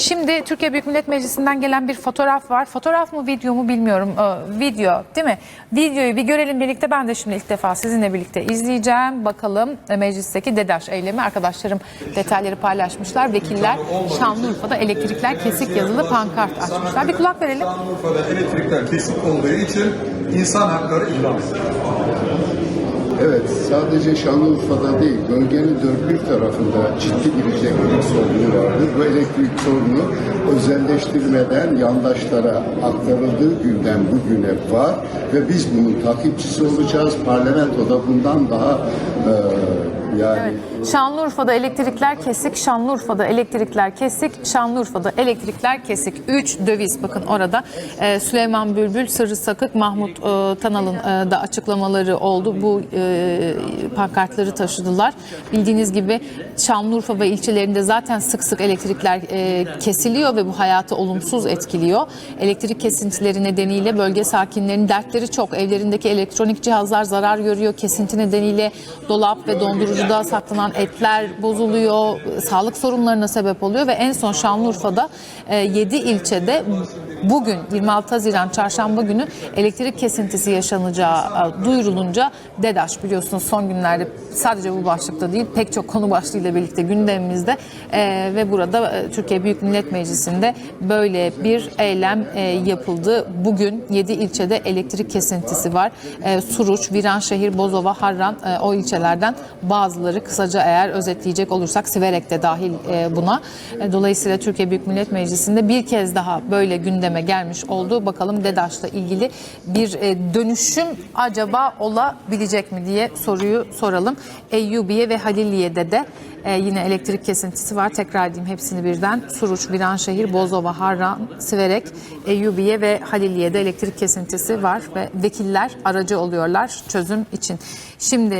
Şimdi Türkiye Büyük Millet Meclisi'nden gelen bir fotoğraf var. Fotoğraf mı video mu bilmiyorum. Ee, video değil mi? Videoyu bir görelim birlikte. Ben de şimdi ilk defa sizinle birlikte izleyeceğim. Bakalım e, meclisteki DEDAŞ eylemi. Arkadaşlarım detayları paylaşmışlar. Vekiller Şanlıurfa'da elektrikler kesik yazılı pankart açmışlar. Bir kulak verelim. Şanlıurfa'da elektrikler kesik olduğu için insan hakları ihlal. Evet, sadece Şanlıurfa'da değil, bölgenin dört bir tarafında ciddi bir elektrik sorunu vardır. Bu elektrik sorunu özelleştirmeden yandaşlara aktarıldığı günden bugüne var ve biz bunun takipçisi olacağız. Parlamentoda bundan daha e, yani Şanlıurfa'da elektrikler kesik, Şanlıurfa'da elektrikler kesik, Şanlıurfa'da elektrikler kesik. Üç döviz bakın orada. Ee, Süleyman Bülbül, Sırrı Sakık, Mahmut e, Tanal'ın e, da açıklamaları oldu. Bu e, pankartları taşıdılar. Bildiğiniz gibi Şanlıurfa ve ilçelerinde zaten sık sık elektrikler e, kesiliyor ve bu hayatı olumsuz etkiliyor. Elektrik kesintileri nedeniyle bölge sakinlerinin dertleri çok. Evlerindeki elektronik cihazlar zarar görüyor. Kesinti nedeniyle dolap ve dondurucuda saklanan etler bozuluyor. Sağlık sorunlarına sebep oluyor ve en son Şanlıurfa'da 7 ilçede bugün 26 Haziran çarşamba günü elektrik kesintisi yaşanacağı e, duyurulunca DEDAŞ biliyorsunuz son günlerde sadece bu başlıkta değil pek çok konu başlığıyla birlikte gündemimizde e, ve burada e, Türkiye Büyük Millet Meclisi'nde böyle bir eylem yapıldı. Bugün 7 ilçede elektrik kesintisi var. Suruç, Viranşehir, Bozova, Harran o ilçelerden bazıları kısaca eğer özetleyecek olursak Siverek de dahil buna. Dolayısıyla Türkiye Büyük Millet Meclisi'nde bir kez daha böyle gündeme gelmiş oldu. Bakalım DEDAŞ'la ilgili bir e, dönüşüm acaba olabilecek mi diye soruyu soralım. Eyyubiye ve Haliliye'de de e, yine elektrik kesintisi var. Tekrar edeyim hepsini birden. Suruç, Viranşehir, Bozova, Harran, Siverek, Eyyubiye ve Haliliye'de elektrik kesintisi var ve vekiller aracı oluyorlar çözüm için. Şimdi